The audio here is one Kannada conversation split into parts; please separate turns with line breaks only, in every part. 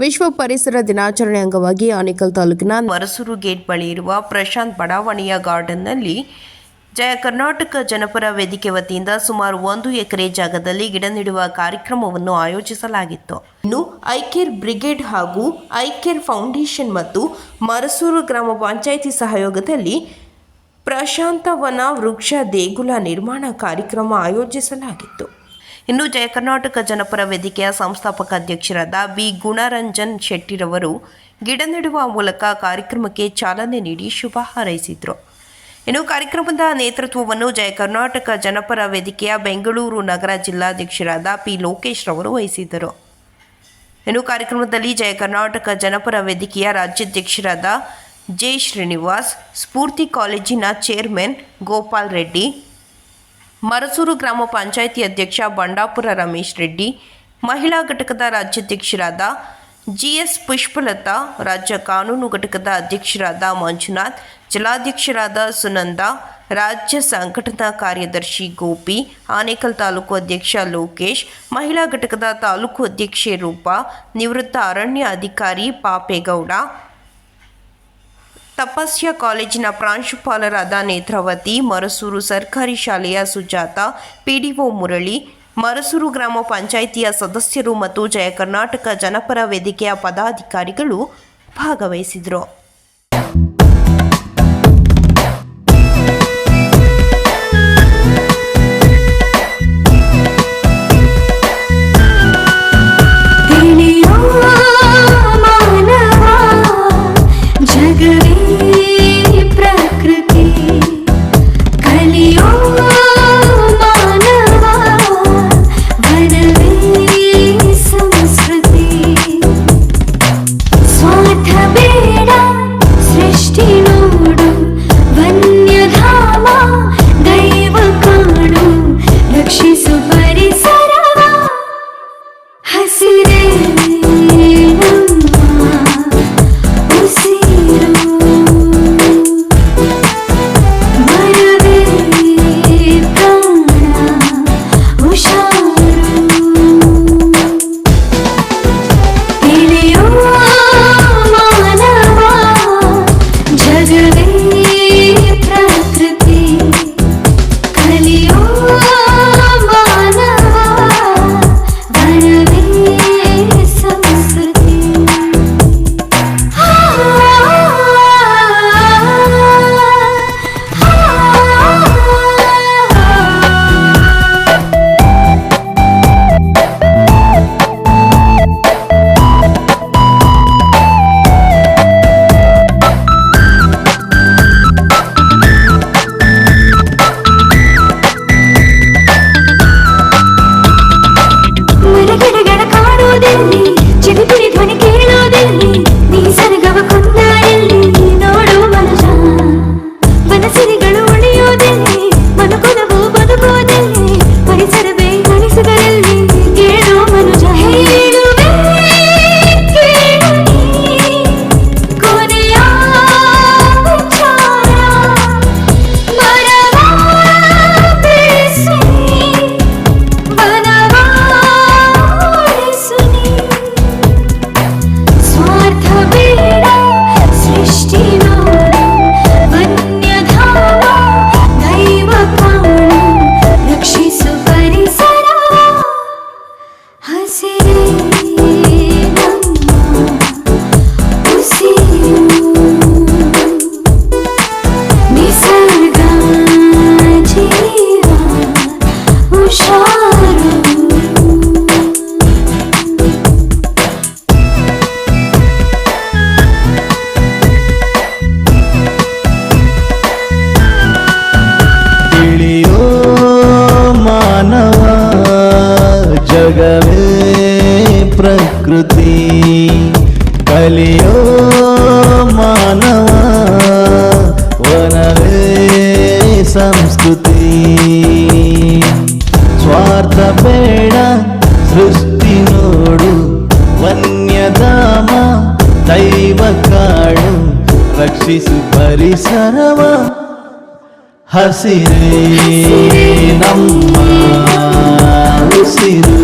ವಿಶ್ವ ಪರಿಸರ ದಿನಾಚರಣೆ ಅಂಗವಾಗಿ ಆನೇಕಲ್ ತಾಲೂಕಿನ ಮರಸೂರು ಗೇಟ್ ಬಳಿ ಇರುವ ಪ್ರಶಾಂತ್ ಬಡಾವಣೆಯ ಗಾರ್ಡನ್ನಲ್ಲಿ ಜಯ ಕರ್ನಾಟಕ ಜನಪರ ವೇದಿಕೆ ವತಿಯಿಂದ ಸುಮಾರು ಒಂದು ಎಕರೆ ಜಾಗದಲ್ಲಿ ಗಿಡ ನೆಡುವ ಕಾರ್ಯಕ್ರಮವನ್ನು ಆಯೋಜಿಸಲಾಗಿತ್ತು. ಇನ್ನು ಐಕೇರ್ ಬ್ರಿಗೇಡ್ ಹಾಗೂ ಐಕೇರ್ ಫೌಂಡೇಶನ್ ಮತ್ತು ಮರಸೂರು ಗ್ರಾಮ ಪಂಚಾಯಿತಿ ಸಹಯೋಗದಲ್ಲಿ ಪ್ರಶಾಂತವನ ವೃಕ್ಷ ದೇಗುಲ ನಿರ್ಮಾಣ ಕಾರ್ಯಕ್ರಮ ಆಯೋಜಿಸಲಾಗಿತ್ತು. ಇನ್ನು ಜಯ ಕರ್ನಾಟಕ ಜನಪರ ವೇದಿಕೆಯ ಸಂಸ್ಥಾಪಕ ಅಧ್ಯಕ್ಷರಾದ ಬಿ ಗುಣರಂಜನ್ ಶೆಟ್ಟಿರವರು ಗಿಡ ನೆಡುವ ಮೂಲಕ ಕಾರ್ಯಕ್ರಮಕ್ಕೆ ಚಾಲನೆ ನೀಡಿ ಶುಭ ಹಾರೈಸಿದರು. ಇನ್ನು ಕಾರ್ಯಕ್ರಮದ ನೇತೃತ್ವವನ್ನು ಜಯ ಕರ್ನಾಟಕ ಜನಪರ ವೇದಿಕೆಯ ಬೆಂಗಳೂರು ನಗರ ಜಿಲ್ಲಾಧ್ಯಕ್ಷರಾದ ಪಿ. ಲೋಕೇಶ್ ರವರು ವಹಿಸಿದ್ದರು. ಇನ್ನು ಕಾರ್ಯಕ್ರಮದಲ್ಲಿ ಜಯ ಕರ್ನಾಟಕ ಜನಪರ ವೇದಿಕೆಯ ರಾಜ್ಯಾಧ್ಯಕ್ಷರಾದ ಜೆ. ಶ್ರೀನಿವಾಸ್, ಸ್ಫೂರ್ತಿ ಕಾಲೇಜಿನ ಚೇರ್ಮನ್ ಗೋಪಾಲ್ ರೆಡ್ಡಿ ಮರಸೂರು ಗ್ರಾಮ ಪಂಚಾಯಿತಿ ಅಧ್ಯಕ್ಷ ಬಂಡಾಪುರ ರಮೇಶ್ ರೆಡ್ಡಿ, ಮಹಿಳಾ ಘಟಕದ ರಾಜ್ಯಾಧ್ಯಕ್ಷರಾದ ಜಿಎಸ್ ಪುಷ್ಪಲತಾ, ರಾಜ್ಯ ಕಾನೂನು ಘಟಕದ ಅಧ್ಯಕ್ಷರಾದ ಮಂಜುನಾಥ್, ಜಿಲ್ಲಾಧ್ಯಕ್ಷರಾದ ಸುನಂದ, ರಾಜ್ಯ ಸಂಘಟನಾ ಕಾರ್ಯದರ್ಶಿ ಗೋಪಿ, ಆನೇಕಲ್ ತಾಲೂಕು ಅಧ್ಯಕ್ಷ ಲೋಕೇಶ್, ಮಹಿಳಾ ಘಟಕದ ತಾಲೂಕು ಅಧ್ಯಕ್ಷೆ ರೂಪಾ, ನಿವೃತ್ತ ಅರಣ್ಯ ಅಧಿಕಾರಿ ಪಾಪೇಗೌಡ ತಪಸ್ಯ ಕಾಲೇಜಿನ ಪ್ರಾಂಶುಪಾಲರಾದ ನೇತ್ರಾವತಿ, ಮರಸೂರು ಸರ್ಕಾರಿ ಶಾಲೆಯ ಸುಜಾತ, ಪಿಡಿಒ ಮುರಳಿ, ಮರಸೂರು ಗ್ರಾಮ ಪಂಚಾಯಿತಿಯ ಸದಸ್ಯರು ಮತ್ತು ಜಯ ಕರ್ನಾಟಕ ಜನಪರ ವೇದಿಕೆಯ ಪದಾಧಿಕಾರಿಗಳು ಭಾಗವಹಿಸಿದರು.
ವನ್ಯಧಾಮ ದೈವ
ಕಾಡು ರಕ್ಷಿಸು ಪರಿಸರವ. ಹಸಿರೇ ನಮ್ಮ ಉಸಿರು.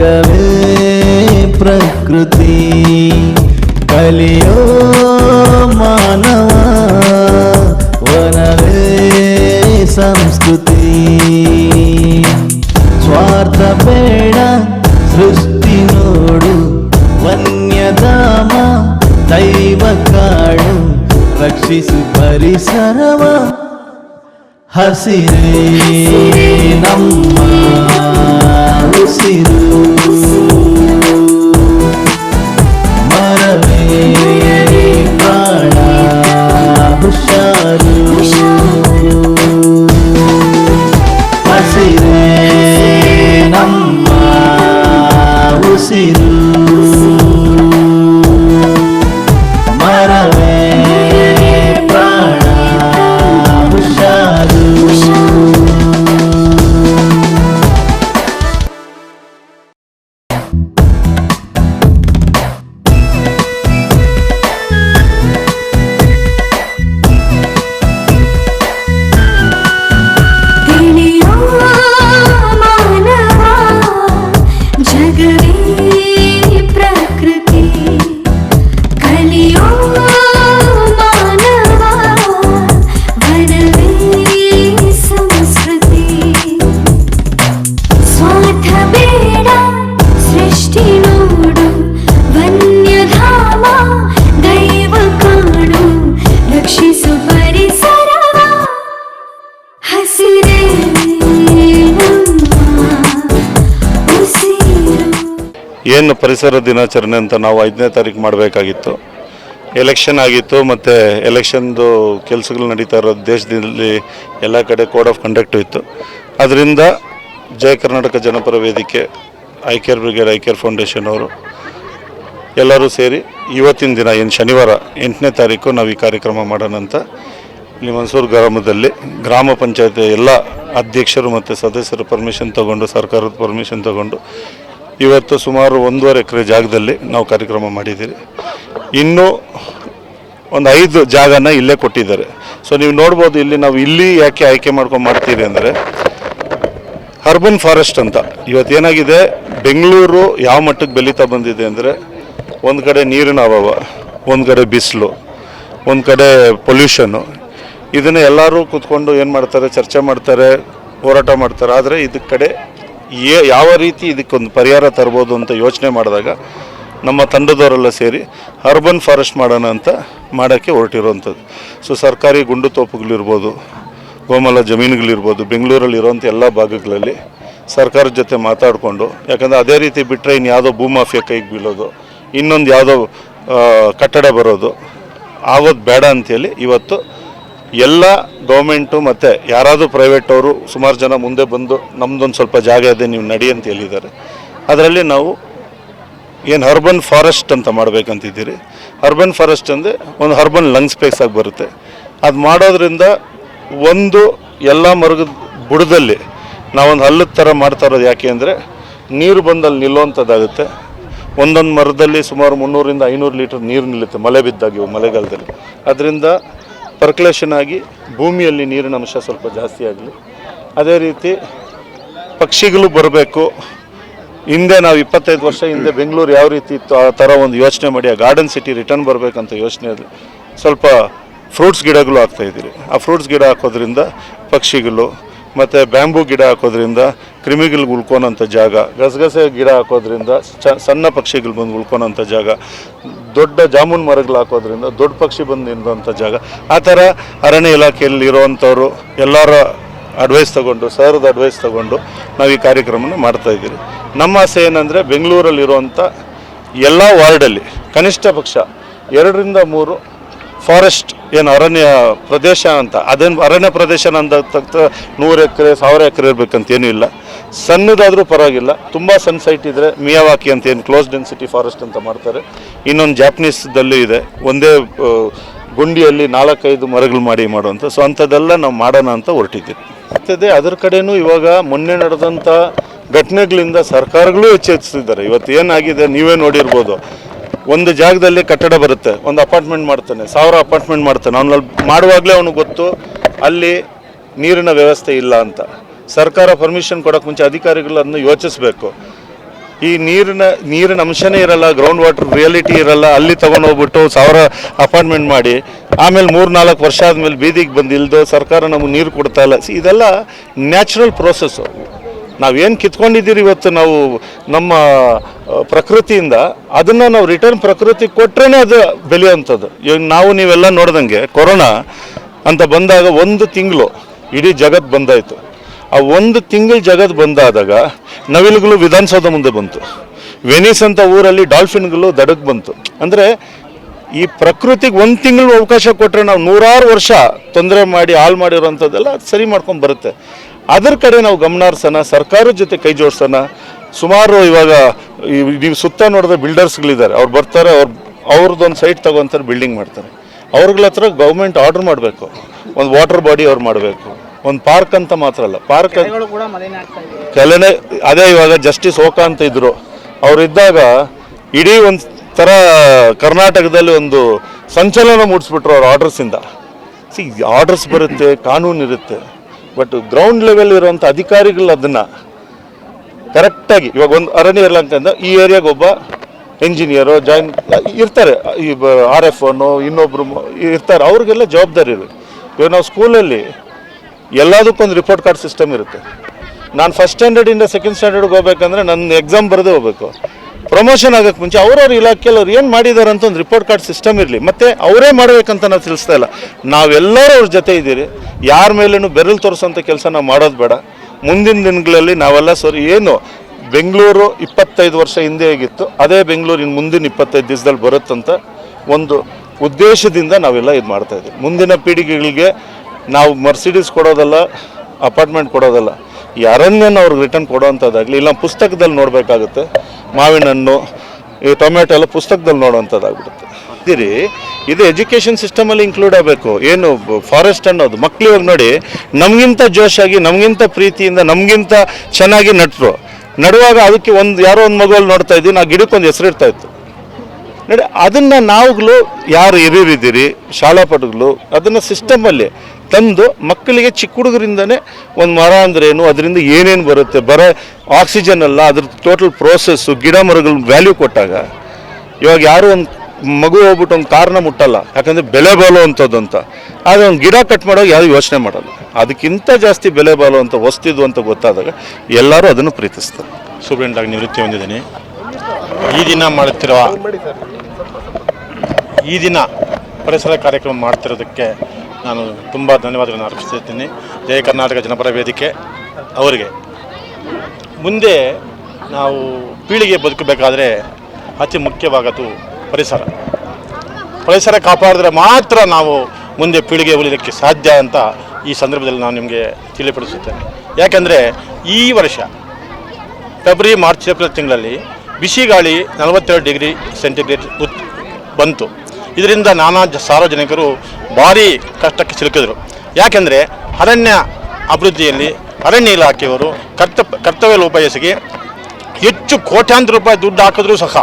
ಜಗವೇ ಪ್ರಕೃತಿ ಕಲಿಯೋ ಮಾನವ ವನವೇ ಸಂಸ್ಕೃತಿ ಸ್ವಾರ್ಥ ಬೇಡ ಸೃಷ್ಟಿ ನೋಡು ವನ್ಯಧಾಮ ದೈವ ಕಾಡು ರಕ್ಷಿಸು ಪರಿಸರವ ಹಸಿರೇ ನಮ್ಮ ಉಸಿರು
ಪರಿಸರ ದಿನಾಚರಣೆ ಅಂತ ನಾವು ಐದನೇ ತಾರೀಕು ಮಾಡಬೇಕಾಗಿತ್ತು. ಎಲೆಕ್ಷನ್ ಆಗಿತ್ತು ಮತ್ತು ಎಲೆಕ್ಷನ್ದು ಕೆಲಸಗಳು ನಡೀತಾ ಇರೋ ದೇಶದಲ್ಲಿ ಎಲ್ಲ ಕಡೆ ಕೋಡ್ ಆಫ್ ಕಂಡಕ್ಟು ಇತ್ತು. ಅದರಿಂದ ಜಯ Karnataka Janapara Vedike I care brigade iCare foundation ಅವರು ಎಲ್ಲರೂ ಸೇರಿ ಇವತ್ತಿನ ದಿನ, ಏನು ಶನಿವಾರ ಎಂಟನೇ ತಾರೀಕು ನಾವು ಈ ಕಾರ್ಯಕ್ರಮ ಮಾಡೋಣ ಅಂತ ಇಲ್ಲಿ ಮನ್ಸೂರು ಗ್ರಾಮದಲ್ಲಿ ಗ್ರಾಮ ಪಂಚಾಯತ್ ಎಲ್ಲ ಅಧ್ಯಕ್ಷರು ಮತ್ತು ಸದಸ್ಯರು ಪರ್ಮಿಷನ್ ತಗೊಂಡು, ಸರ್ಕಾರದ ಪರ್ಮಿಷನ್ ತಗೊಂಡು ಇವತ್ತು ಸುಮಾರು ಒಂದೂವರೆ ಎಕರೆ ಜಾಗದಲ್ಲಿ ನಾವು ಕಾರ್ಯಕ್ರಮ ಮಾಡಿದ್ದೀರಿ. ಇನ್ನೂ ಒಂದು ಐದು ಜಾಗನ ಇಲ್ಲೇ ಕೊಟ್ಟಿದ್ದಾರೆ. ಸೊ ನೀವು ನೋಡ್ಬೋದು ಇಲ್ಲಿ ನಾವು ಇಲ್ಲಿ ಯಾಕೆ ಆಯ್ಕೆ ಮಾಡ್ಕೊಂಡು ಮಾಡ್ತೀರಿ ಅಂದರೆ ಅರ್ಬನ್ ಫಾರೆಸ್ಟ್ ಅಂತ. ಇವತ್ತೇನಾಗಿದೆ ಬೆಂಗಳೂರು ಯಾವ ಮಟ್ಟಕ್ಕೆ ಬೆಳೀತಾ ಬಂದಿದೆ ಅಂದರೆ ಒಂದು ಕಡೆ ನೀರಿನ ಅಭಾವ, ಒಂದು ಕಡೆ ಬಿಸಿಲು, ಒಂದು ಕಡೆ ಪೊಲ್ಯೂಷನ್ನು ಇದನ್ನು ಎಲ್ಲರೂ ಕೂತ್ಕೊಂಡು ಏನು ಮಾಡ್ತಾರೆ? ಚರ್ಚೆ ಮಾಡ್ತಾರೆ, ಹೋರಾಟ ಮಾಡ್ತಾರೆ. ಆದರೆ ಇದಕ್ಕೆ ಕಡೆ ಯಾವ ರೀತಿ ಇದಕ್ಕೊಂದು ಪರಿಹಾರ ತರ್ಬೋದು ಅಂತ ಯೋಚನೆ ಮಾಡಿದಾಗ ನಮ್ಮ ತಂಡದವರೆಲ್ಲ ಸೇರಿ ಅರ್ಬನ್ ಫಾರೆಸ್ಟ್ ಮಾಡೋಣ ಅಂತ ಮಾಡೋಕ್ಕೆ ಹೊರಟಿರುವಂಥದ್ದು. ಸೊ, ಸರ್ಕಾರಿ ಗುಂಡು ತೋಪುಗಳಿರ್ಬೋದು, ಗೋಮಲ ಜಮೀನುಗಳಿರ್ಬೋದು, ಬೆಂಗಳೂರಲ್ಲಿ ಇರೋವಂಥ ಎಲ್ಲ ಭಾಗಗಳಲ್ಲಿ ಸರ್ಕಾರದ ಜೊತೆ ಮಾತಾಡಿಕೊಂಡು, ಯಾಕಂದರೆ ಅದೇ ರೀತಿ ಬಿಟ್ಟರೆ ಇನ್ನು ಯಾವುದೋ ಭೂಮಾಫಿಯಾ ಕೈಗೆ ಬೀಳೋದು, ಇನ್ನೊಂದು ಯಾವುದೋ ಕಟ್ಟಡ ಬರೋದು, ಆಗೋದು ಬೇಡ ಅಂತೇಳಿ ಇವತ್ತು ಎಲ್ಲ ಗೌರ್ಮೆಂಟು ಮತ್ತು ಯಾರಾದರೂ ಪ್ರೈವೇಟ್ ಅವರು ಸುಮಾರು ಜನ ಮುಂದೆ ಬಂದು ನಮ್ಮದೊಂದು ಸ್ವಲ್ಪ ಜಾಗ ಇದೆ, ನೀವು ನಡಿ ಅಂತ ಹೇಳಿದ್ದಾರೆ. ಅದರಲ್ಲಿ ನಾವು ಏನು ಹರ್ಬನ್ ಫಾರೆಸ್ಟ್ ಅಂತ ಮಾಡಬೇಕಂತಿದ್ದೀರಿ. ಅರ್ಬನ್ ಫಾರೆಸ್ಟ್ ಅಂದರೆ ಒಂದು ಹರ್ಬನ್ ಲಂಗ್ ಸ್ಪೇಸ್ ಆಗಿ ಬರುತ್ತೆ. ಅದು ಮಾಡೋದ್ರಿಂದ ಒಂದು ಎಲ್ಲ ಮರಗದ ಬುಡದಲ್ಲಿ ನಾವೊಂದು ಹಲ್ಲದ ಥರ ಮಾಡ್ತಾ ಇರೋದು ಯಾಕೆ ಅಂದರೆ ನೀರು ಬಂದಲ್ಲಿ ನಿಲ್ಲುವಂಥದ್ದಾಗುತ್ತೆ ಒಂದೊಂದು ಮರದಲ್ಲಿ ಸುಮಾರು ಮುನ್ನೂರಿಂದ ಐನೂರು ಲೀಟರ್ ನೀರು ನಿಲ್ಲುತ್ತೆ ಮಳೆ ಬಿದ್ದಾಗ ಇವು ಮಳೆಗಾಲದಲ್ಲಿ. ಅದರಿಂದ ಪರ್ಕ್ಯುಲೇಷನ್ ಆಗಿ ಭೂಮಿಯಲ್ಲಿ ನೀರಿನ ಅಂಶ ಸ್ವಲ್ಪ ಜಾಸ್ತಿ ಆಗಲಿ. ಅದೇ ರೀತಿ ಪಕ್ಷಿಗಳು ಬರಬೇಕು. ಹಿಂದೆ ನಾವು ಇಪ್ಪತ್ತೈದು ವರ್ಷ ಹಿಂದೆ ಬೆಂಗಳೂರು ಯಾವ ರೀತಿ ಇತ್ತು, ಆ ಥರ ಒಂದು ಯೋಚನೆ ಮಾಡಿ, ಆ ಗಾರ್ಡನ್ ಸಿಟಿ ರಿಟರ್ನ್ ಬರಬೇಕಂತ ಅದು ಸ್ವಲ್ಪ ಫ್ರೂಟ್ಸ್ ಗಿಡಗಳು ಹಾಕ್ತಾಯಿದ್ದೀರಿ ಆ ಫ್ರೂಟ್ಸ್ ಗಿಡ ಹಾಕೋದ್ರಿಂದ ಪಕ್ಷಿಗಳು, ಮತ್ತು ಬ್ಯಾಂಬೂ ಗಿಡ ಹಾಕೋದ್ರಿಂದ ಕ್ರಿಮಿಗಳಿಗೆ ಉಳ್ಕೊಳೋಂಥ ಜಾಗ, ಗಸಗಸೆ ಗಿಡ ಹಾಕೋದ್ರಿಂದ ಚ, ಸಣ್ಣ ಪಕ್ಷಿಗಳು ಬಂದು ಉಳ್ಕೊಳೋಂಥ ಜಾಗ, ದೊಡ್ಡ ಜಾಮೂನ್ ಮರಗಳು ಹಾಕೋದ್ರಿಂದ ದೊಡ್ಡ ಪಕ್ಷಿ ಬಂದು ನಿಲ್ಲುವಂಥ ಜಾಗ. ಆ ಥರ ಅರಣ್ಯ ಇಲಾಖೆಯಲ್ಲಿ ಇರೋವಂಥವ್ರು ಎಲ್ಲರ ಅಡ್ವೈಸ್ ತಗೊಂಡು, ಸರ್ದ ಅಡ್ವೈಸ್ ತಗೊಂಡು ನಾವು ಈ ಕಾರ್ಯಕ್ರಮನ ಮಾಡ್ತಾ ಇದ್ದೀವಿ ನಮ್ಮ ಆಸೆ ಏನಂದರೆ ಬೆಂಗಳೂರಲ್ಲಿರುವಂಥ ಎಲ್ಲ ವಾರ್ಡಲ್ಲಿ, ಕನಿಷ್ಠ ಪಕ್ಷ ಎರಡರಿಂದ ಮೂರು ಫಾರೆಸ್ಟ್ ಏನು ಅರಣ್ಯ ಪ್ರದೇಶ ಅಂತ, ಅದೇನು ಅರಣ್ಯ ಪ್ರದೇಶ ಅಂದ ತಕ್ಕ ನೂರು ಎಕರೆ, ಸಾವಿರ ಎಕರೆ ಇರಬೇಕಂತ ಏನೂ ಇಲ್ಲ. ಸಣ್ಣದಾದರೂ ಪರವಾಗಿಲ್ಲ. ತುಂಬ ಸಣ್ಣ ಸೈಟ್ ಇದ್ದರೆ ಮಿಯಾವಾಕಿ ಅಂತ ಏನು ಕ್ಲೋಸ್ ಡೆನ್ಸಿಟಿ ಫಾರೆಸ್ಟ್ ಅಂತ ಮಾಡ್ತಾರೆ. ಇನ್ನೊಂದು ಜಾಪನೀಸ್ದಲ್ಲೂ ಇದೆ. ಒಂದೇ ಗುಂಡಿಯಲ್ಲಿ ನಾಲ್ಕೈದು ಮರಗಳು ಮಾಡಿ ಮಾಡುವಂಥ ಸೊ ಅಂಥದ್ದೆಲ್ಲ ನಾವು ಮಾಡೋಣ ಅಂತ ಹೊರಟಿದ್ದೀವಿ. ಆಗ್ತದೆ ಅದರ ಕಡೆನೂ ಇವಾಗ ಮೊನ್ನೆ ನಡೆದಂಥ ಘಟನೆಗಳಿಂದ ಸರ್ಕಾರಗಳು ಎಚ್ಚೆತ್ತಿದ್ದಾರೆ. ಇವತ್ತು ಏನಾಗಿದೆ ನೀವೇ ನೋಡಿರ್ಬೋದು. ಒಂದು ಜಾಗದಲ್ಲಿ ಕಟ್ಟಡ ಬರುತ್ತೆ. ಒಂದು ಅಪಾರ್ಟ್ಮೆಂಟ್ ಮಾಡ್ತಾನೆ. ಸಾವಿರ ಅಪಾರ್ಟ್ಮೆಂಟ್ ಮಾಡ್ತಾನೆ. ಅವನಲ್ಲಿ ಮಾಡುವಾಗಲೇ ಅವನಿಗೆ ಗೊತ್ತು, ಅಲ್ಲಿ ನೀರಿನ ವ್ಯವಸ್ಥೆ ಇಲ್ಲ ಅಂತ. ಸರ್ಕಾರ ಪರ್ಮಿಷನ್ ಕೊಡೋಕೆ ಮುಂಚೆ ಅಧಿಕಾರಿಗಳು ಅದನ್ನು ಯೋಚಿಸಬೇಕು. ಈ ನೀರಿನ ನೀರಿನ ಅಂಶನೇ ಇರಲ್ಲ ಗ್ರೌಂಡ್ ವಾಟರ್ ರಿಯಾಲಿಟಿ ಇರಲ್ಲ, ಅಲ್ಲಿ ತಗೊಂಡೋಗ್ಬಿಟ್ಟು ಸಾವಿರ ಅಪಾಯಿಂಟ್ಮೆಂಟ್ ಮಾಡಿ, ಆಮೇಲೆ ಮೂರು ನಾಲ್ಕು ವರ್ಷ ಆದಮೇಲೆ ಬೀದಿಗೆ ಬಂದು ಸರ್ಕಾರ ನಮಗೆ ನೀರು ಕೊಡ್ತಾ ಇಲ್ಲ. ಇದೆಲ್ಲ ನ್ಯಾಚುರಲ್ ಪ್ರೋಸೆಸ್ಸು ನಾವೇನು ಕಿತ್ಕೊಂಡಿದ್ದೀರಿ ಇವತ್ತು ನಾವು ನಮ್ಮ ಪ್ರಕೃತಿಯಿಂದ, ಅದನ್ನು ನಾವು ರಿಟರ್ನ್ ಪ್ರಕೃತಿ ಕೊಟ್ರೇ ಅದು ಬೆಳೆಯುವಂಥದ್ದು. ಇವಾಗ ನಾವು ನೀವೆಲ್ಲ ನೋಡ್ದಂಗೆ ಕೊರೋನಾ ಅಂತ ಬಂದಾಗ ಒಂದು ತಿಂಗಳು ಇಡೀ ಜಗತ್ತು ಬಂದಾಯಿತು. ಆ ಒಂದು ತಿಂಗಳು ಜಗದ್ ಬಂದಾದಾಗ ನವಿಲುಗಳು ವಿಧಾನಸೌಧ ಮುಂದೆ ಬಂತು. ವೆನಿಸ್ ಅಂತ ಊರಲ್ಲಿ ಡಾಲ್ಫಿನ್ಗಳು ದಡಕ್ಕೆ ಬಂತು. ಅಂದರೆ ಈ ಪ್ರಕೃತಿಗೆ ಒಂದು ತಿಂಗಳು ಅವಕಾಶ ಕೊಟ್ಟರೆ ನಾವು ನೂರಾರು ವರ್ಷ ತೊಂದರೆ ಮಾಡಿ ಹಾಳು ಮಾಡಿರೋಂಥದ್ದೆಲ್ಲ ಸರಿ ಮಾಡ್ಕೊಂಡು ಬರುತ್ತೆ. ಅದರ ಕಡೆ ನಾವು ಗಮನ ಹರಿಸೋಣ ಸರ್ಕಾರದ ಜೊತೆ ಕೈ ಜೋಡಿಸೋಣ ಸುಮಾರು ಇವಾಗ ನೀವು ಸುತ್ತ ನೋಡಿದ ಬಿಲ್ಡರ್ಸ್ಗಳಿದ್ದಾರೆ. ಅವ್ರು ಬರ್ತಾರೆ, ಅವ್ರು ಅವ್ರದ್ದೊಂದು ಸೈಟ್ ತಗೊಂತಾರೆ ಬಿಲ್ಡಿಂಗ್ ಮಾಡ್ತಾರೆ. ಅವ್ರಗಳ ಹತ್ರ ಗೌರ್ಮೆಂಟ್ ಆರ್ಡರ್ ಮಾಡಬೇಕು. ಒಂದು ವಾಟರ್ ಬಾಡಿ ಅವ್ರು ಮಾಡಬೇಕು. ಒಂದು ಪಾರ್ಕ್ ಅಂತ ಮಾತ್ರ ಅಲ್ಲ. ಪಾರ್ಕ್ ಕೆಲವೇ ಅದೇ ಇವಾಗ ಜಸ್ಟಿಸ್ ಓಕಾ ಅಂತ ಇದ್ರು. ಅವ್ರು ಇದ್ದಾಗ ಇಡೀ ಒಂದು ಥರ ಕರ್ನಾಟಕದಲ್ಲಿ ಒಂದು ಸಂಚಲನ ಮೂಡಿಸ್ಬಿಟ್ರು ಅವ್ರ ಆರ್ಡರ್ಸಿಂದ ಸಿ ಆರ್ಡರ್ಸ್ ಬರುತ್ತೆ ಕಾನೂನು ಇರುತ್ತೆ ಬಟ್ ಗ್ರೌಂಡ್ ಲೆವೆಲ್ ಇರುವಂಥ ಅಧಿಕಾರಿಗಳು ಅದನ್ನು ಕರೆಕ್ಟಾಗಿ ಇವಾಗ ಒಂದು ಅರಣ್ಯ ಇರಲ್ಲ ಅಂತಂದ ಈ ಏರಿಯಾಗೆ ಒಬ್ಬ ಇಂಜಿನಿಯರು ಜಾಯಿನ್ ಇರ್ತಾರೆ. ಈ ಆರ್ ಎಫ್ ಒನ್ನು ಇನ್ನೊಬ್ಬರು ಇರ್ತಾರೆ. ಅವ್ರಿಗೆಲ್ಲ ಜವಾಬ್ದಾರಿ ಇರುತ್ತೆ ಇವಾಗ ನಾವು ಸ್ಕೂಲಲ್ಲಿ ಎಲ್ಲದಕ್ಕೊಂದು ರಿಪೋರ್ಟ್ ಕಾರ್ಡ್ ಸಿಸ್ಟಮ್ ಇರುತ್ತೆ. ನಾನು ಫಸ್ಟ್ ಸ್ಟ್ಯಾಂಡರ್ಡಿಂದ ಸೆಕೆಂಡ್ ಸ್ಟ್ಯಾಂಡರ್ಡ್ಗೆ ಹೋಗ್ಬೇಕಂದ್ರೆ ನನ್ನ ಎಕ್ಸಾಮ್ ಬರೆದೇ ಹೋಗ್ಬೇಕು. ಪ್ರಮೋಷನ್ ಆಗೋಕ್ಕೆ ಮುಂಚೆ ಅವ್ರವ್ರ ಇಲಾಖೆಯಲ್ಲಿ ಅವ್ರು ಏನು ಮಾಡಿದ್ದಾರೆ ಅಂತ ಒಂದು ರಿಪೋರ್ಟ್ ಕಾರ್ಡ್ ಸಿಸ್ಟಮ್ ಇರಲಿ. ಮತ್ತು ಅವರೇ ಮಾಡಬೇಕಂತ ನಾವು ತಿಳಿಸ್ತಾ ಇಲ್ಲ. ನಾವೆಲ್ಲರೂ ಅವ್ರ ಜೊತೆ ಇದ್ದೀರಿ. ಯಾರ ಮೇಲೇನು ಬೆರಳು ತೋರಿಸೋಂಥ ಕೆಲಸ ನಾವು ಮಾಡೋದು ಬೇಡ. ಮುಂದಿನ ದಿನಗಳಲ್ಲಿ ನಾವೆಲ್ಲ ಸರಿ, ಏನು? ಬೆಂಗಳೂರು ಇಪ್ಪತ್ತೈದು ವರ್ಷ ಹಿಂದೆ ಆಗಿತ್ತು. ಅದೇ ಬೆಂಗಳೂರು ಇನ್ನು ಮುಂದಿನ ಇಪ್ಪತ್ತೈದು ದಿವಸದಲ್ಲಿ ಬರುತ್ತಂತ ಒಂದು ಉದ್ದೇಶದಿಂದ ನಾವೆಲ್ಲ ಇದು ಮಾಡ್ತಾಯಿದ್ದೀವಿ ಮುಂದಿನ ಪೀಳಿಗೆಗಳಿಗೆ ನಾವು ಮರ್ಸಿಡೀಸ್ ಕೊಡೋದಲ್ಲ ಅಪಾರ್ಟ್ಮೆಂಟ್ ಕೊಡೋದಲ್ಲ. ಈ ಅರಣ್ಯನ ಅವ್ರಿಗೆ ರಿಟರ್ನ್ ಕೊಡೋವಂಥದ್ದಾಗಲಿ, ಇಲ್ಲ ಪುಸ್ತಕದಲ್ಲಿ ನೋಡಬೇಕಾಗುತ್ತೆ ಮಾವಿನ ಹಣ್ಣು ಈ ಟೊಮೆಟೊ ಎಲ್ಲ ಪುಸ್ತಕದಲ್ಲಿ ನೋಡೋವಂಥದ್ದಾಗ್ಬಿಡುತ್ತೆ. ಇದ್ದೀರಿ, ಇದು ಎಜುಕೇಷನ್ ಸಿಸ್ಟಮಲ್ಲಿ ಇನ್ಕ್ಲೂಡ್ ಆಗಬೇಕು. ಏನು ಫಾರೆಸ್ಟ್ ಅನ್ನೋದು ಮಕ್ಕಳು ಇವಾಗ ನೋಡಿ, ನಮಗಿಂತ ಜೋಶಾಗಿ, ನಮಗಿಂತ ಪ್ರೀತಿಯಿಂದ, ನಮಗಿಂತ ಚೆನ್ನಾಗಿ ನಟ್ರು. ನಡುವಾಗ ಅದಕ್ಕೆ ಒಂದು, ಯಾರೋ ಒಂದು ಮಗುವಲ್ಲಿ ನೋಡ್ತಾ ಇದ್ದೀವಿ ನಾವು ಗಿಡಕ್ಕೊಂದು ಹೆಸರಿಡ್ತಾ ಇತ್ತು. ನೋಡಿ, ಅದನ್ನು ನಾವುಗಳು ಯಾರು ಹಿರಿಯರಿದ್ದೀರಿ, ಶಾಲಾ ಪಟುಗಳು, ಅದನ್ನು ಸಿಸ್ಟಮಲ್ಲಿ ತಂದು ಮಕ್ಕಳಿಗೆ ಚಿಕ್ಕ ಹುಡುಗರಿಂದನೇ ಒಂದು ಮರ ಅಂದ್ರೇನು ಅದರಿಂದ ಏನೇನು ಬರುತ್ತೆ, ಬರೋ ಆಕ್ಸಿಜನ್ ಅಲ್ಲ, ಅದ್ರ ಟೋಟಲ್ ಪ್ರೋಸೆಸ್ಸು ಗಿಡ ಮರಗಳ ವ್ಯಾಲ್ಯೂ ಕೊಟ್ಟಾಗ ಇವಾಗ ಯಾರು ಒಂದು ಮಗು ಹೋಗ್ಬಿಟ್ಟು ಒಂದು ಕಾರಣ ಮುಟ್ಟಲ್ಲ, ಯಾಕಂದರೆ ಬೆಲೆ ಬಾಳುವಂಥದ್ದು ಅಂತ. ಆದರೆ ಒಂದು ಗಿಡ ಕಟ್ ಮಾಡೋವಾಗ ಯಾರು ಯೋಚನೆ ಮಾಡಲ್ಲ. ಅದಕ್ಕಿಂತ ಜಾಸ್ತಿ ಬೆಲೆ ಅಂತ ವಸ್ತಿದು ಅಂತ ಗೊತ್ತಾದಾಗ ಎಲ್ಲರೂ ಅದನ್ನು ಪ್ರೀತಿಸ್ತಾರೆ.
ಸೂಪ್ರೆಂಟ್ ಆಗಿ ನಿವೃತ್ತಿ ಹೊಂದಿದ್ದೀನಿ. ಈ ದಿನ ಮಾಡುತ್ತಿರುವ ಈ ದಿನ ಪರಿಸರ ಕಾರ್ಯಕ್ರಮ ಮಾಡ್ತಿರೋದಕ್ಕೆ ನಾನು ತುಂಬ ಧನ್ಯವಾದಗಳನ್ನು ಅರ್ಪಿಸ್ತಿದ್ದೀನಿ ಜಯ ಕರ್ನಾಟಕ ಜನಪರ ವೇದಿಕೆ ಅವರಿಗೆ. ಮುಂದೆ ನಾವು ಪೀಳಿಗೆ ಬದುಕಬೇಕಾದ್ರೆ ಅತಿ ಮುಖ್ಯವಾಗದು ಪರಿಸರ. ಪರಿಸರ ಕಾಪಾಡಿದ್ರೆ ಮಾತ್ರ ನಾವು ಮುಂದೆ ಪೀಳಿಗೆ ಉಳಿಯೋದಕ್ಕೆ ಸಾಧ್ಯ ಅಂತ ಈ ಸಂದರ್ಭದಲ್ಲಿ ನಾನು ನಿಮಗೆ ತಿಳಿಪಡಿಸುತ್ತೇನೆ. ಯಾಕೆಂದರೆ ಈ ವರ್ಷ ಫೆಬ್ರವರಿ ಮಾರ್ಚ್ ಏಪ್ರಿಲ್ ತಿಂಗಳಲ್ಲಿ ಬಿಸಿ ಗಾಳಿ ನಲವತ್ತೆರಡು ಡಿಗ್ರಿ ಸೆಂಟಿಗ್ರೇಡ್ ಉತ್ ಬಂತು. ಇದರಿಂದ ನಾನಾ ಸಾರ್ವಜನಿಕರು ಭಾರಿ ಕಷ್ಟಕ್ಕೆ ಸಿಲುಕಿದರು. ಯಾಕೆಂದರೆ ಅರಣ್ಯ ಅಭಿವೃದ್ಧಿಯಲ್ಲಿ ಅರಣ್ಯ ಇಲಾಖೆಯವರು ಕರ್ತ ಕರ್ತವ್ಯ ಲೋಪಯಸಿಗೆ ಹೆಚ್ಚು ಕೋಟ್ಯಾಂತರ ರೂಪಾಯಿ ದುಡ್ಡು ಹಾಕಿದ್ರೂ ಸಹ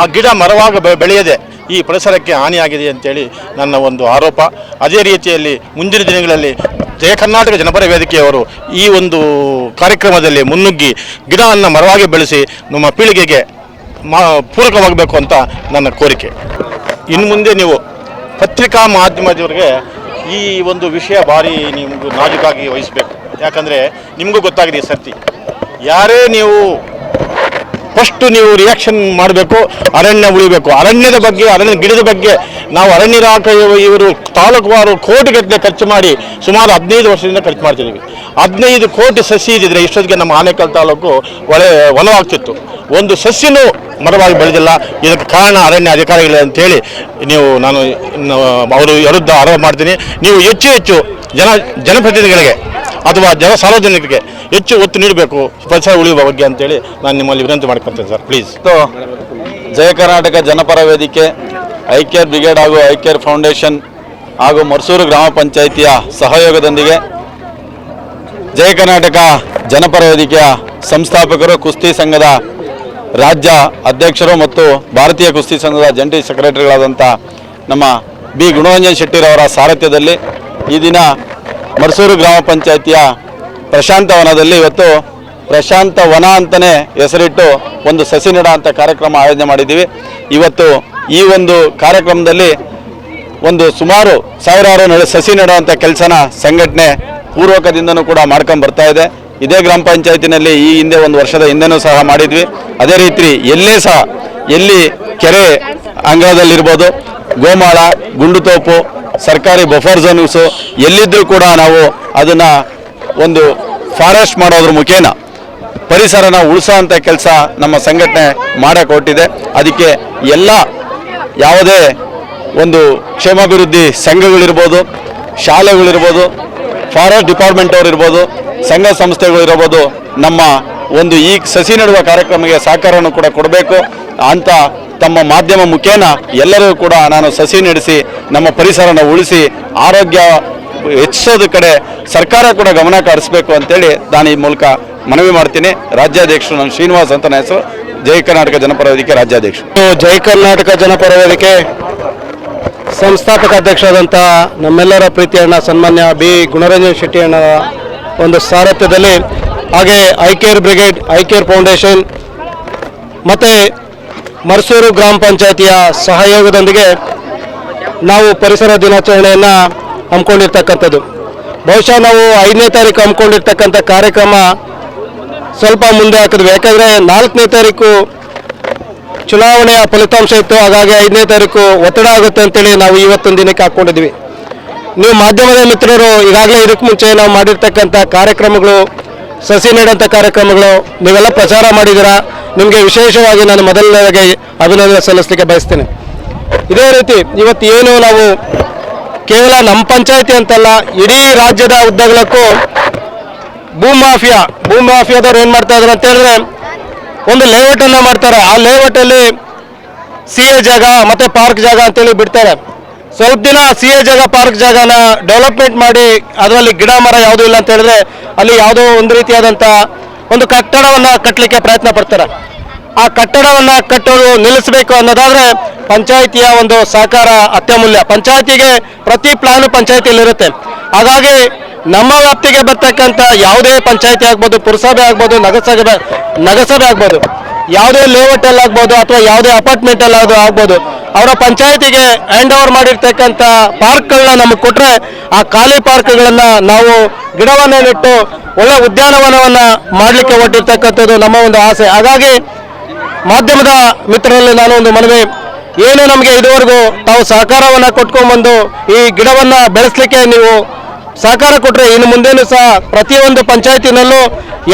ಆ ಗಿಡ ಮರವಾಗ ಬೆಳೆಯದೆ ಈ ಪರಿಸರಕ್ಕೆ ಹಾನಿಯಾಗಿದೆ ಅಂತೇಳಿ ನನ್ನ ಒಂದು ಆರೋಪ. ಅದೇ ರೀತಿಯಲ್ಲಿ ಮುಂದಿನ ದಿನಗಳಲ್ಲಿ ಜಯ ಕರ್ನಾಟಕ ಜನಪರ ವೇದಿಕೆಯವರು ಈ ಒಂದು ಕಾರ್ಯಕ್ರಮದಲ್ಲಿ ಮುನ್ನುಗ್ಗಿ ಗಿಡವನ್ನು ಮರವಾಗಿ ಬೆಳೆಸಿ ನಮ್ಮ ಪೀಳಿಗೆಗೆ ಮಾ ಪೂರಕವಾಗಬೇಕು ಅಂತ ನನ್ನ ಕೋರಿಕೆ. ಇನ್ನು ಮುಂದೆ ನೀವು ಪತ್ರಿಕಾ ಮಾಧ್ಯಮದವರಿಗೆ ಈ ಒಂದು ವಿಷಯ ಭಾರಿ ನಿಮಗೂ ನಾಜುಕಾಗಿ ವಹಿಸಬೇಕು. ಯಾಕಂದರೆ ನಿಮಗೂ ಗೊತ್ತಾಗಿದೆ ಈ ಸರ್ತಿ. ಯಾರೇ ನೀವು ಫಸ್ಟ್ ನೀವು ರಿಯಾಕ್ಷನ್ ಮಾಡಬೇಕು, ಅರಣ್ಯ ಉಳಿಬೇಕು. ಅರಣ್ಯದ ಬಗ್ಗೆ, ಅರಣ್ಯ ಗಿಡದ ಬಗ್ಗೆ ನಾವು ಅರಣ್ಯ ಇಲಾಖೆ ಇವರು ತಾಲೂಕುವಾರು ಕೋಟಿಗಟ್ಟಲೆ ಖರ್ಚು ಮಾಡಿ ಸುಮಾರು ಹದಿನೈದು ವರ್ಷದಿಂದ ಖರ್ಚು ಮಾಡ್ತಿದ್ದೀವಿ. ಹದಿನೈದು ಕೋಟಿ ಸಸಿ ಇದ್ದಿದ್ರೆ ಇಷ್ಟೊತ್ತಿಗೆ ನಮ್ಮ ಆನೇಕಲ್ ತಾಲೂಕು ಒಳ್ಳೆ ಒಲವಾಗ್ತಿತ್ತು. ಒಂದು ಸಸ್ಯನೂ ಮರವಾಗಿ ಬೆಳೆದಿಲ್ಲ. ಇದಕ್ಕೆ ಕಾರಣ ಅರಣ್ಯ ಅಧಿಕಾರಿಗಳೇ ಅಂತೇಳಿ ನೀವು ನಾನು ಅವರು ವಿರುದ್ಧ ಆರೋಪ ಮಾಡ್ತೀನಿ. ನೀವು ಹೆಚ್ಚು ಹೆಚ್ಚು ಜನ ಜನಪ್ರತಿನಿಧಿಗಳಿಗೆ ಅಥವಾ ಜನ ಸಾರ್ವಜನಿಕರಿಗೆ ಹೆಚ್ಚು ಒತ್ತು ನೀಡಬೇಕು, ಪರಿಸರ ಉಳಿಯುವ ಬಗ್ಗೆ ಅಂತೇಳಿ ನಾನು ನಿಮ್ಮಲ್ಲಿ ವಿನಂತಿ ಮಾಡ್ಕೊಳ್ತೇನೆ sir please
Jaya Karnataka Janapara Vedike iCare brigade ಹಾಗೂ ಐಕ್ಯರ್ ಫೌಂಡೇಶನ್ ಹಾಗೂ ಮರ್ಸೂರು ಗ್ರಾಮ ಪಂಚಾಯಿತಿಯ ಸಹಯೋಗದೊಂದಿಗೆ ಜಯ ಕರ್ನಾಟಕ ಜನಪರ ವೇದಿಕೆಯ ಸಂಸ್ಥಾಪಕರು, ಕುಸ್ತಿ ಸಂಘದ ರಾಜ್ಯ ಅಧ್ಯಕ್ಷರು ಮತ್ತು ಭಾರತೀಯ ಕುಸ್ತಿ ಸಂಘದ ಜಂಟಿ ಸೆಕ್ರೆಟರಿಗಳಾದಂಥ ನಮ್ಮ ಬಿ ಗುಣರಂಜನ್ ಶೆಟ್ಟಿರವರ ಸಾರಥ್ಯದಲ್ಲಿ ಈ ದಿನ ಮರ್ಸೂರು ಗ್ರಾಮ ಪಂಚಾಯಿತಿಯ ಪ್ರಶಾಂತ ವನದಲ್ಲಿ ಇವತ್ತು ಪ್ರಶಾಂತ ವನ ಅಂತಲೇ ಹೆಸರಿಟ್ಟು ಒಂದು ಸಸಿ ನೆಡ ಅಂತ ಕಾರ್ಯಕ್ರಮ ಆಯೋಜನೆ ಮಾಡಿದ್ದೀವಿ. ಇವತ್ತು ಈ ಒಂದು ಕಾರ್ಯಕ್ರಮದಲ್ಲಿ ಒಂದು ಸುಮಾರು ಸಾವಿರಾರು ನಡೆ ಸಸಿ ನೆಡುವಂಥ ಕೆಲಸನ ಸಂಘಟನೆ ಪೂರ್ವಕದಿಂದನೂ ಕೂಡ ಮಾಡ್ಕೊಂಡು ಬರ್ತಾ ಇದೆ. ಇದೇ ಗ್ರಾಮ ಪಂಚಾಯತಿನಲ್ಲಿ ಈ ಹಿಂದೆ ಒಂದು ವರ್ಷದ ಹಿಂದೆನೂ ಸಹ ಮಾಡಿದ್ವಿ. ಅದೇ ರೀತಿ ಎಲ್ಲೇ ಸಹ ಎಲ್ಲಿ ಕೆರೆ ಅಂಗಳದಲ್ಲಿರ್ಬೋದು, ಗೋಮಾಳ ಗುಂಡುತೋಪು ಸರ್ಕಾರಿ ಬಫರ್ ಝೋನ್ಸು ಎಲ್ಲಿದ್ದರೂ ಕೂಡ ನಾವು ಅದನ್ನು ಒಂದು ಫಾರೆಸ್ಟ್ ಮಾಡೋದ್ರ ಮುಖೇನ ಪರಿಸರನ ಉಳಿಸೋವಂಥ ಕೆಲಸ ನಮ್ಮ ಸಂಘಟನೆ ಮಾಡೋಕೆ ಹೊಟ್ಟಿದೆ ಅದಕ್ಕೆ ಎಲ್ಲ ಯಾವುದೇ ಒಂದು ಕ್ಷೇಮಾಭಿವೃದ್ಧಿ ಸಂಘಗಳಿರ್ಬೋದು, ಶಾಲೆಗಳಿರ್ಬೋದು ಫಾರೆಸ್ಟ್ ಡಿಪಾರ್ಟ್ಮೆಂಟ್ ಅವರು ಇರ್ಬೋದು ಸಂಘ ಸಂಸ್ಥೆಗಳಿರ್ಬೋದು ನಮ್ಮ ಒಂದು ಈ ಸಸಿ ನೆಡುವ ಕಾರ್ಯಕ್ರಮಕ್ಕೆ ಸಹಕಾರವನ್ನು ಕೂಡ ಕೊಡಬೇಕು. ಅಂತ ತಮ್ಮ ಮಾಧ್ಯಮ ಮುಖೇನ ಎಲ್ಲರೂ ಕೂಡ ನಾನು ಸಸಿ ನಡೆಸಿ, ನಮ್ಮ ಪರಿಸರನ ಉಳಿಸಿ, ಆರೋಗ್ಯ ಹೆಚ್ಚಿಸೋದ ಕಡೆ ಸರ್ಕಾರ ಕೂಡ ಗಮನ ಕಾಡಿಸ್ಬೇಕು ಅಂತೇಳಿ ನಾನು ಈ ಮೂಲಕ ಮನವಿ ಮಾಡ್ತೀನಿ. ರಾಜ್ಯಾಧ್ಯಕ್ಷರು ನಾನು ಶ್ರೀನಿವಾಸ್ ಅಂತ ನನ್ನ ಹೆಸರು. ಜೈ ಕರ್ನಾಟಕ ಜನಪರ ವೇದಿಕೆ ರಾಜ್ಯಾಧ್ಯಕ್ಷರು.
ಜೈ ಕರ್ನಾಟಕ ಜನಪರ ವೇದಿಕೆ. ಸಂಸ್ಥಾಪಕ ಅಧ್ಯಕ್ಷರಾದಂಥ ನಮ್ಮೆಲ್ಲರ ಪ್ರೀತಿಯಣ್ಣ ಸನ್ಮಾನ್ಯ ಬಿ. ಗುಣರಂಜನ್ ಶೆಟ್ಟಿ ಅಣ್ಣ ಒಂದು ಸಾರಥ್ಯದಲ್ಲಿ, ಹಾಗೆ I care brigade, I care foundation, ಮತ್ತು ಮರ್ಸೂರು ಗ್ರಾಮ ಪಂಚಾಯತಿಯ ಸಹಯೋಗದೊಂದಿಗೆ ನಾವು ಪರಿಸರ ದಿನಾಚರಣೆಯನ್ನು ಹಮ್ಮಿಕೊಂಡಿರ್ತಕ್ಕಂಥದ್ದು. ಬಹುಶಃ ನಾವು ಐದನೇ ತಾರೀಕು ಹಮ್ಮಿಕೊಂಡಿರ್ತಕ್ಕಂಥ ಕಾರ್ಯಕ್ರಮ ಸ್ವಲ್ಪ ಮುಂದೆ ಹಾಕಿದ್ವಿ. ಯಾಕಂದರೆ ನಾಲ್ಕನೇ ತಾರೀಕು ಚುನಾವಣೆಯ ಫಲಿತಾಂಶ ಇತ್ತು. ಹಾಗಾಗಿ ಐದನೇ ತಾರೀಕು ಒತ್ತಡ ಆಗುತ್ತೆ ಅಂತೇಳಿ ನಾವು ಇವತ್ತೊಂದು ದಿನಕ್ಕೆ ಹಾಕ್ಕೊಂಡಿದ್ವಿ ನೀವು ಮಾಧ್ಯಮದ ಮಿತ್ರರು, ಈಗಾಗಲೇ ಇದಕ್ಕೆ ಮುಂಚೆ ನಾವು ಮಾಡಿರ್ತಕ್ಕಂಥ ಕಾರ್ಯಕ್ರಮಗಳು, ಸಸಿ ನೆಡಂಥ ಕಾರ್ಯಕ್ರಮಗಳು, ನೀವೆಲ್ಲ ಪ್ರಚಾರ ಮಾಡಿದ್ದೀರಾ? ನಿಮಗೆ ವಿಶೇಷವಾಗಿ ನಾನು ಮೊದಲನೇದಾಗಿ ಅಭಿನಂದನೆ ಸಲ್ಲಿಸಲಿಕ್ಕೆ ಬಯಸ್ತೇನೆ. ಇದೇ ರೀತಿ ಇವತ್ತು ಏನು ನಾವು ಕೇವಲ ನಮ್ಮ ಪಂಚಾಯತಿ ಅಂತಲ್ಲ, ಇಡೀ ರಾಜ್ಯದ ಉದ್ದಗಲಕ್ಕೂ ಭೂ ಮಾಫಿಯಾ, ಭೂ ಮಾಫಿಯಾದವ್ರು ಏನು ಮಾಡ್ತಾ ಇದ್ದಾರೆ ಅಂತ ಹೇಳಿದ್ರೆ, ಒಂದು ಲೇಔಟ್ ಅನ್ನ ಮಾಡ್ತಾರೆ. ಆ ಲೇಔಟ್ ಅಲ್ಲಿ ಸಿ ಎ ಜಾಗ ಮತ್ತೆ ಪಾರ್ಕ್ ಜಾಗ ಅಂತೇಳಿ ಬಿಡ್ತಾರೆ. ಸ್ವಲ್ಪ ದಿನ ಸಿ ಎ ಜಾಗ, ಪಾರ್ಕ್ ಜಾಗನ ಡೆವಲಪ್ಮೆಂಟ್ ಮಾಡಿ, ಅದರಲ್ಲಿ ಗಿಡ ಮರ ಯಾವುದೂ ಇಲ್ಲ ಅಂತ ಹೇಳಿದ್ರೆ, ಅಲ್ಲಿ ಯಾವುದೋ ಒಂದು ರೀತಿಯಾದಂಥ ಒಂದು ಕಟ್ಟಡವನ್ನು ಕಟ್ಟಲಿಕ್ಕೆ ಪ್ರಯತ್ನ ಪಡ್ತಾರೆ. ಆ ಕಟ್ಟಡವನ್ನು ಕಟ್ಟೋದು ನಿಲ್ಲಿಸಬೇಕು ಅನ್ನೋದಾದ್ರೆ ಪಂಚಾಯಿತಿಯ ಒಂದು ಸಹಕಾರ ಅತ್ಯಮೂಲ್ಯ. ಪಂಚಾಯತಿಗೆ ಪ್ರತಿ ಪ್ಲಾನ್ ಪಂಚಾಯತಿಯಲ್ಲಿರುತ್ತೆ. ಹಾಗಾಗಿ ನಮ್ಮ ವ್ಯಾಪ್ತಿಗೆ ಬರ್ತಕ್ಕಂಥ ಯಾವುದೇ ಪಂಚಾಯತಿ ಆಗ್ಬೋದು, ಪುರಸಭೆ ಆಗ್ಬೋದು, ನಗರಸಭೆ ನಗರಸಭೆ ಆಗ್ಬೋದು, ಯಾವುದೇ ಲೇಔಟ್ ಅಲ್ಲಿ ಆಗ್ಬೋದು ಅಥವಾ ಯಾವುದೇ ಅಪಾರ್ಟ್ಮೆಂಟ್ ಅಲ್ಲಿ ಅದು ಆಗ್ಬೋದು ಅವರ ಪಂಚಾಯತಿಗೆ ಹ್ಯಾಂಡ್ ಓವರ್ ಮಾಡಿರ್ತಕ್ಕಂಥ ಪಾರ್ಕ್ಗಳನ್ನ ನಮಗೆ ಕೊಟ್ಟರೆ ಆ ಖಾಲಿ ಪಾರ್ಕ್ಗಳನ್ನ ನಾವು ಗಿಡವನ್ನ ನೆಟ್ಟು ಒಳ್ಳೆ ಉದ್ಯಾನವನವನ್ನ ಮಾಡಲಿಕ್ಕೆ ಹೊರಟಿರ್ತಕ್ಕಂಥದ್ದು ನಮ್ಮ ಒಂದು ಆಸೆ. ಹಾಗಾಗಿ ಮಾಧ್ಯಮದ ಮಿತ್ರರಲ್ಲಿ ನಾನು ಒಂದು ಮನವಿ, ಏನು ನಮಗೆ ಇದುವರೆಗೂ ತಾವು ಸಹಕಾರವನ್ನು ಕೊಟ್ಕೊಂಡ್ಬಂದು ಈ ಗಿಡವನ್ನು ಬೆಳೆಸಲಿಕ್ಕೆ ನೀವು ಸಹಕಾರ ಕೊಟ್ಟರೆ ಇನ್ನು ಮುಂದೇನು ಸಹ ಪ್ರತಿಯೊಂದು ಪಂಚಾಯತಿನಲ್ಲೂ,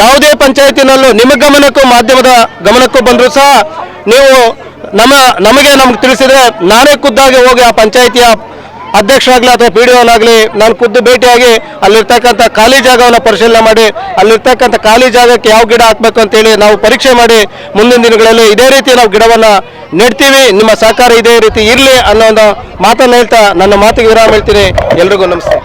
ಯಾವುದೇ ಪಂಚಾಯತಿನಲ್ಲೂ ನಿಮ್ಮ ಗಮನಕ್ಕೂ, ಮಾಧ್ಯಮದ ಗಮನಕ್ಕೂ ಬಂದರೂ ಸಹ ನೀವು ನಮ್ಮ, ನಮಗೆ ನಮ್ಗೆ ತಿಳಿಸಿದರೆ ನಾನೇ ಖುದ್ದಾಗಿ ಹೋಗಿ ಆ ಪಂಚಾಯಿತಿಯ ಅಧ್ಯಕ್ಷರಾಗಲಿ ಅಥವಾ ಪಿ ಡಿ ಆಗಲಿ ನಾನು ಖುದ್ದು ಭೇಟಿಯಾಗಿ ಅಲ್ಲಿರ್ತಕ್ಕಂಥ ಖಾಲಿ ಜಾಗವನ್ನು ಪರಿಶೀಲನೆ ಮಾಡಿ, ಅಲ್ಲಿರ್ತಕ್ಕಂಥ ಖಾಲಿ ಜಾಗಕ್ಕೆ ಯಾವ ಗಿಡ ಹಾಕಬೇಕು ಅಂತೇಳಿ ನಾವು ಪರೀಕ್ಷೆ ಮಾಡಿ ಮುಂದಿನ ದಿನಗಳಲ್ಲಿ ಇದೇ ರೀತಿ ನಾವು ಗಿಡವನ್ನು ನೆಡ್ತೀವಿ, ನಿಮ್ಮ ಸಹಕಾರ ಇದೇ ರೀತಿ ಇರಲಿ ಅನ್ನೋ ಒಂದು ಮಾತನ್ನು ಹೇಳ್ತಾ ನನ್ನ ಮಾತಿಗೆ ವಿರಾಮ ಹೇಳ್ತೀನಿ. ಎಲ್ರಿಗೂ ನಮಸ್ತೆ.